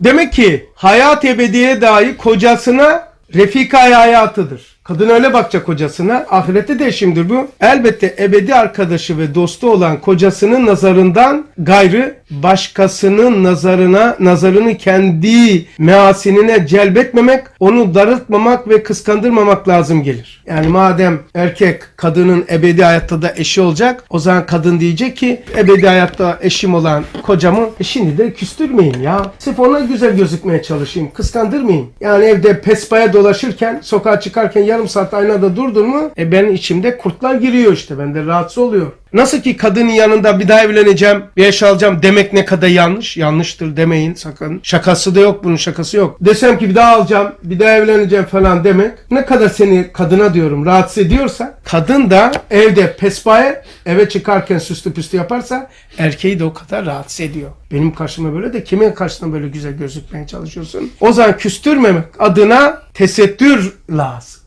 Demek ki hayat ebediye dahi kocasına refikay hayatıdır. Kadın öyle bakacak kocasına. Ahirette de eşimdir bu. Elbette ebedi arkadaşı ve dostu olan kocasının nazarından gayrı başkasının nazarına, nazarını kendi measinine celbetmemek, onu darıltmamak ve kıskandırmamak lazım gelir. Yani madem erkek kadının ebedi hayatta da eşi olacak, o zaman kadın diyecek ki ebedi hayatta eşim olan kocamı e şimdi de küstürmeyin ya. Sırf ona güzel gözükmeye çalışayım, kıskandırmayayım. Yani evde pespaya dolaşırken, sokağa çıkarken yarım saat aynada durdun mu, e benim içimde kurtlar giriyor işte. Ben de rahatsız oluyor. Nasıl ki kadının yanında bir daha evleneceğim, bir eş alacağım demek ne kadar yanlış. Yanlıştır demeyin sakın. Şakası da yok bunun şakası yok. Desem ki bir daha alacağım, bir daha evleneceğim falan demek ne kadar seni kadına diyorum rahatsız ediyorsa kadın da evde pespaye eve çıkarken süslü püslü yaparsa erkeği de o kadar rahatsız ediyor. Benim karşıma böyle de kimin karşısına böyle güzel gözükmeye çalışıyorsun? O zaman küstürmemek adına tesettür lazım.